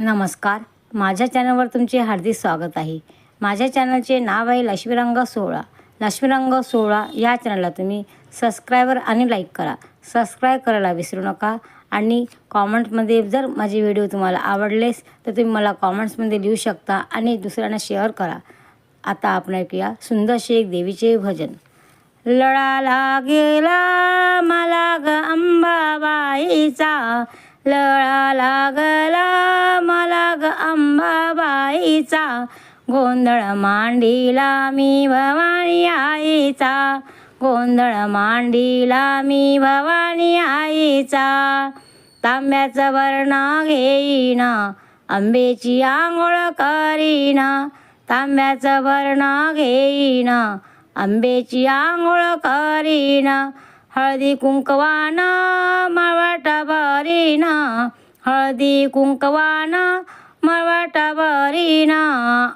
नमस्कार. माझ्या चॅनलवर तुमचे हार्दिक स्वागत आहे. माझ्या चॅनलचे नाव आहे लक्ष्मीरंग सोहळा. लक्ष्मीरंग सोहळा या चॅनलला तुम्ही सबस्क्रायबर आणि लाईक करा. सबस्क्राईब करायला विसरू नका आणि कॉमेंटमध्ये जर माझे व्हिडिओ तुम्हाला आवडलेस तर तुम्ही मला कॉमेंट्समध्ये लिहू शकता आणि दुसऱ्यांना शेअर करा. आता आपण ऐकूया सुंदरशे एक देवीचे भजन. लळाला गेला मला ग अंबाबाईचा. लळा लागला अंबाबाईचा गोंधळ मांडीला मी भवानी आईचा. गोंधळ मांडीला मी भवानी आईचा. तांब्याचं वर्ण घेईना आंबेची आंघोळ करीना. तांब्याचं वर्ण घेईना आंबेची आंघोळ करीना. हळदी कुंकवाना मळवट भरीना हळदी कुंकवाना मळवाट औंधळ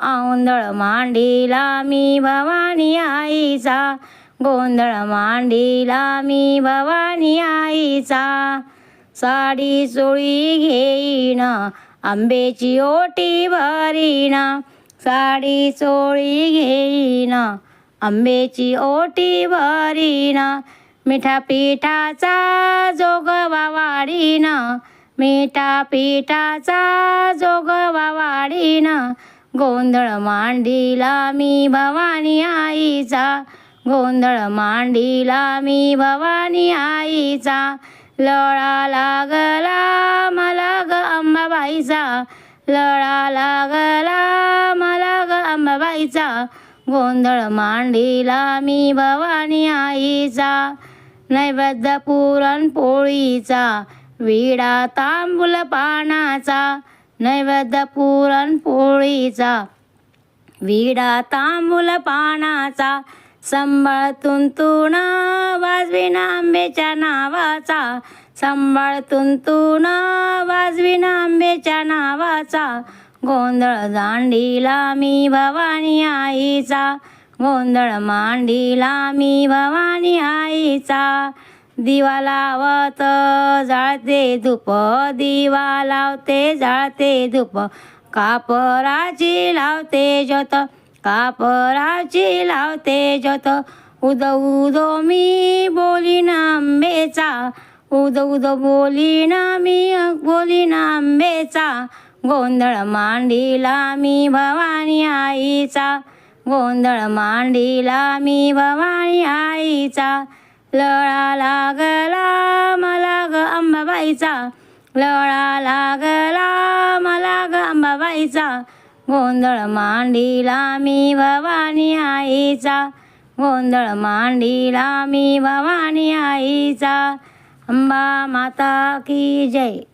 आंधळ मांडीला मी भवानी आईचा. गोंधळ मांडीला मी भवानी आईचा. साडी चोळी घेईन आंबेची ओटी भरीना. साडी चोळी घेईन आंबेची ओटी भरीना. मिठा पिठाचा जोगवा वाढीना मिठा पिठाचा जोगवा वाढीन गोंधळ मांडीला मी भवानी आईचा. गोंधळ मांडीला मी भवानी आईचा. लळा लागला मला ग अंबाबाईचा. लळा लागला मला ग अंबाबाईचा. गोंधळ मांडीला मी भवानी आईचा. नैवेद्य पुरणपोळीचा. विडा तांबूल पानाचा नैवेद्य पुरणपोळीचा. विडा तांबूल पानाचा संबळ तुंतुणा वाजविना आंबेच्या नावाचा. संबळ तुंतुणा वाजविना आंबेच्या नावाचा. गोंधळ दांडीला मी भवानी आईचा. गोंधळ मांडीला मी भवानी आईचा. दिवा लावत जाळते धूप दिवा लावते जाळते धूप. कापराची लावते ज्योत कापराची लावते ज्योत. उद उदो मी बोलीन आंबेचा उद उद बोलीन मी बोलीन आंबेचा गोंधळ मांडीला मी भवानी आईचा गोंधळ मांडीला मी भवानी आईचा. लळा लागला मला ग अंबाबाईचा. लळा लागला मला ग अंबाबाईचा. गोंधळ मांडीला मी भवानी आईचा. गोंधळ मांडीला मी भवानी आईचा. अंबा माता की जय.